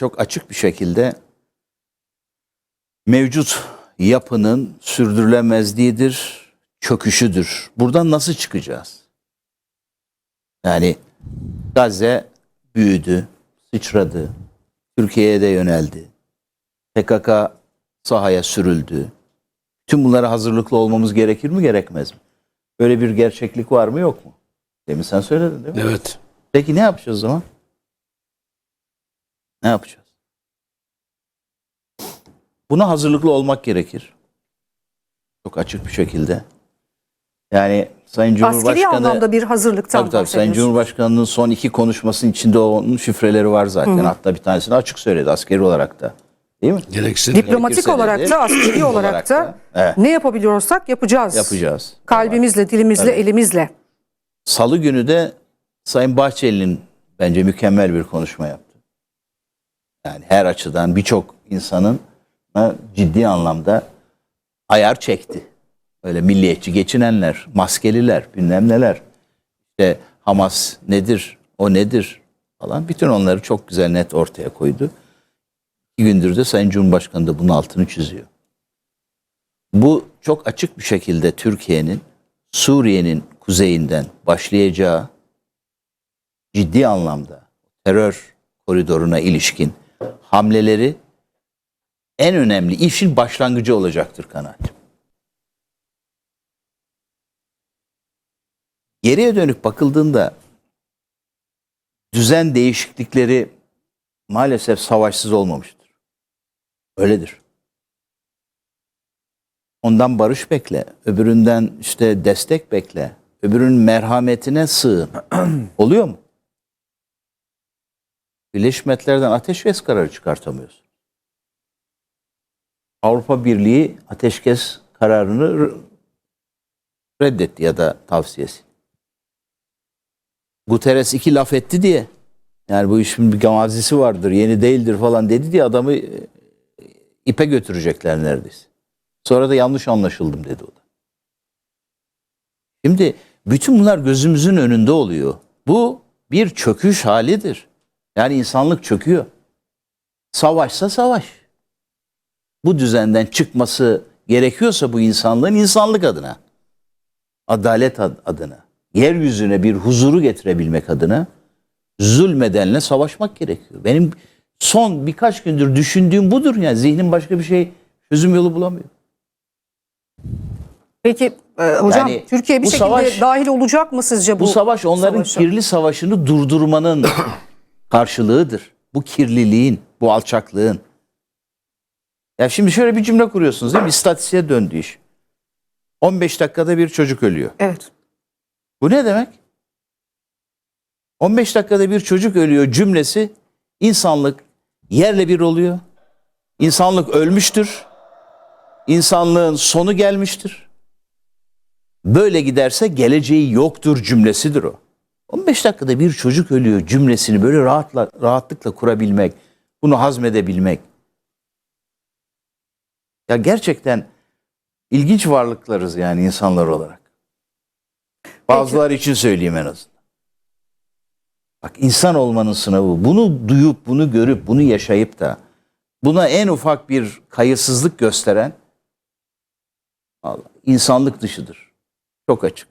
çok açık bir şekilde mevcut yapının sürdürülemezliğidir, çöküşüdür. Buradan nasıl çıkacağız? Yani Gazze büyüdü, sıçradı, Türkiye'ye de yöneldi. PKK sahaya sürüldü. Tüm bunlara hazırlıklı olmamız gerekir mi gerekmez mi? Böyle bir gerçeklik var mı yok mu? Demin sen söyledin değil mi? Evet. Peki ne yapacağız o zaman? Ne yapacağız? Buna hazırlıklı olmak gerekir. Çok açık bir şekilde. Yani Sayın Askeri Cumhurbaşkanı... anlamda bir hazırlıktan Tabii tabii Sayın. Cumhurbaşkanı'nın son iki konuşmasının içinde onun şifreleri var zaten. Hatta bir tanesini açık söyledi askeri olarak da. Değil mi? Gereksin. Diplomatik Gerekirse olarak dedi. da askeri olarak da, evet. ne yapabiliyorsak yapacağız. Yapacağız. Kalbimizle, dilimizle, Tabii. elimizle. Salı günü de Sayın Bahçeli'nin bence mükemmel bir konuşma yaptı. Yani her açıdan birçok insanın ciddi anlamda ayar çekti. Öyle milliyetçi geçinenler, maskeliler, bilmem neler. İşte Hamas nedir, o nedir falan. Bütün onları çok güzel net ortaya koydu. İki gündür de Sayın Cumhurbaşkanı da bunun altını çiziyor. Bu çok açık bir şekilde Türkiye'nin Suriye'nin kuzeyinden başlayacağı ciddi anlamda terör koridoruna ilişkin hamleleri en önemli işin başlangıcı olacaktır kanaatim. Geriye dönük bakıldığında düzen değişiklikleri maalesef savaşsız olmamıştır. Öyledir. Ondan barış bekle, öbüründen işte destek bekle, öbürünün merhametine sığın. Oluyor mu? Birleşmiş Milletler'den ateşkes kararı çıkartamıyorsun. Avrupa Birliği ateşkes kararını reddetti ya da tavsiyesi. Guterres iki laf etti diye yani bu işin bir gamazisi vardır, yeni değildir falan dedi diye adamı e, ipe götürecekler neredeyse. Sonra da yanlış anlaşıldım dedi o da. Şimdi bütün bunlar gözümüzün önünde oluyor. Bu bir çöküş halidir. Yani insanlık çöküyor. Savaşsa savaş. Bu düzenden çıkması gerekiyorsa bu insanlığın insanlık adına, adalet ad- adına, yeryüzüne bir huzuru getirebilmek adına zulmedenle savaşmak gerekiyor. Benim son birkaç gündür düşündüğüm budur yani zihnim başka bir şey çözüm yolu bulamıyor. Peki e, hocam Yani Türkiye bir şekilde savaş- dahil olacak mı sizce bu Bu savaş onların savaşa? kirli savaşını durdurmanın karşılığıdır. Bu kirliliğin, bu alçaklığın. Ya şimdi şöyle bir cümle kuruyorsunuz değil mi? İstatistiğe döndü iş. 15 dakikada bir çocuk ölüyor. Evet. Bu ne demek? 15 dakikada bir çocuk ölüyor cümlesi insanlık yerle bir oluyor. İnsanlık ölmüştür. İnsanlığın sonu gelmiştir. Böyle giderse geleceği yoktur cümlesidir o. 15 dakikada bir çocuk ölüyor cümlesini böyle rahatla, rahatlıkla kurabilmek, bunu hazmedebilmek. Ya gerçekten ilginç varlıklarız yani insanlar olarak. Bazıları için söyleyeyim en azından. Bak insan olmanın sınavı. Bunu duyup, bunu görüp, bunu yaşayıp da buna en ufak bir kayıtsızlık gösteren Allah, insanlık dışıdır. Çok açık.